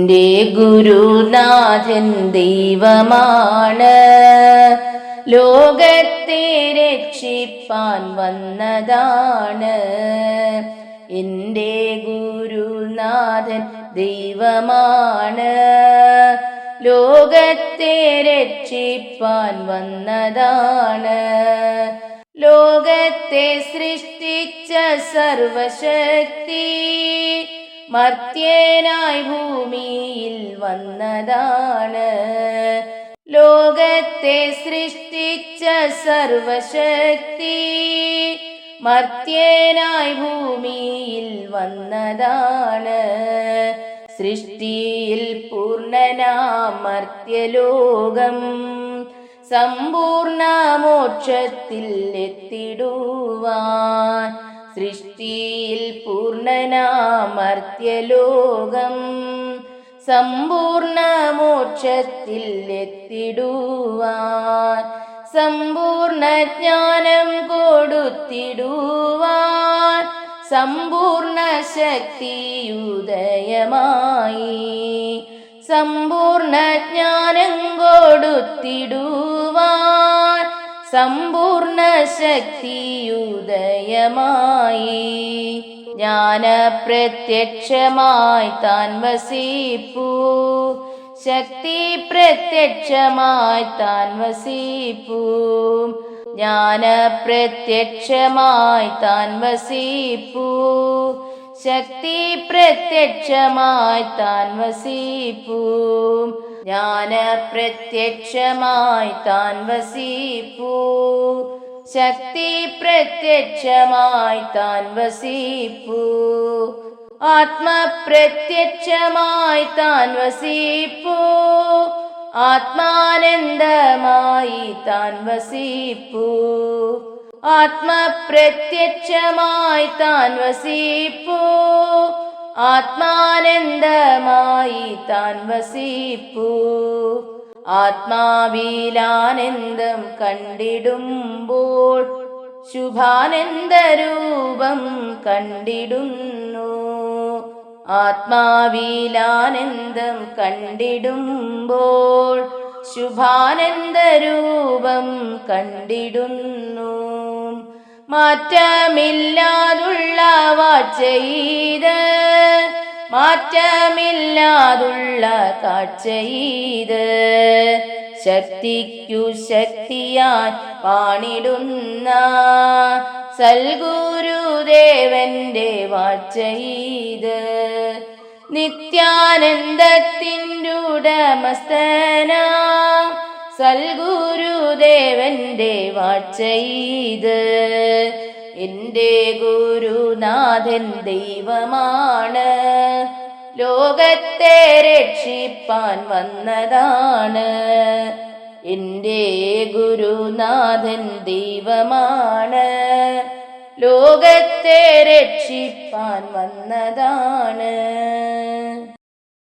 എന്റെ ഗുരുനാഥൻ ദൈവമാണ്. ലോകത്തെ രക്ഷിപ്പാൻ വന്നതാണ്. എന്റെ ഗുരുനാഥൻ ദൈവമാണ്. ലോകത്തെ രക്ഷിപ്പാൻ വന്നതാണ്. ലോകത്തെ സൃഷ്ടിച്ച സർവശക്തി മർത്യനായി ഭൂമിയിൽ വന്നതാണ്. ലോകത്തെ സൃഷ്ടിച്ച സർവശക്തി മർത്യനായി ഭൂമിയിൽ വന്നതാണ്. സൃഷ്ടിയിൽ പൂർണനാമർത്യലോകം സമ്പൂർണ മോക്ഷത്തിൽ എത്തിടുവാൻ സൃഷ്ടിയിൽ പൂർണനാമർത്യലോകം സമ്പൂർണ മോക്ഷത്തിൽ എത്തിടുവാൻ സമ്പൂർണ ജ്ഞാനം കൊടുത്തിടുവാൻ സമ്പൂർണ ശക്തിയുദയമായി സമ്പൂർണ ജ്ഞാനം കൊടുത്തിടുവാൻ സമ്പൂർണ ശക്തിയുദയമായി ജ്ഞാന പ്രത്യക്ഷമായി താൻ വസിപ്പൂ. ശക്തി പ്രത്യക്ഷമായി താൻ വസിപ്പൂ. ജ്ഞാന പ്രത്യക്ഷമായി താൻ വസിപ്പൂ. ശക്തി പ്രത്യക്ഷമായി താൻ വസിപ്പൂ. ജ്ഞാന പ്രത്യക്ഷമായി താൻ വസിപ്പൂ. ശക്തി പ്രത്യക്ഷമായി താൻ വസിപ്പൂ. ആത്മപ്രത്യക്ഷമായി താൻ വസിപ്പൂ. ആത്മാനന്ദമായി താൻ വസിപ്പൂ. ആത്മപ്രത്യക്ഷമായി താൻ വസിപ്പൂ. ആത്മാനന്ദമായി താൻ വസിപ്പൂ. ആത്മാവിലാനന്ദം കണ്ടിടുമ്പോൾ ശുഭാനന്ദരൂപം കണ്ടിടുന്നു. ആത്മാവിലാനന്ദം കണ്ടിടുമ്പോൾ ശുഭാനന്ദരൂപം കണ്ടിടുന്നു. മാറ്റമില്ലാതുള്ള വാച്ചെയ്ത് മാറ്റമില്ലാതുള്ള കാഴ്ചയിത് ശക്തിക്കു ശക്തിയായി പാണിടുന്ന സൽഗുരുദേവന്റെ വാഴ്ചയിത് നിത്യാനന്ദത്തിന്റെ ഉടമസ്ഥന സൽഗുരുദേവന്റെ വാഴ്ചയിത്. എന്റെ ഗുരുനാഥൻ ദൈവമാണ്. ലോകത്തെ രക്ഷിപ്പാൻ വന്നതാണ്. എന്റെ ഗുരുനാഥൻ ദൈവമാണ്. ലോകത്തെ രക്ഷിപ്പാൻ വന്നതാണ്.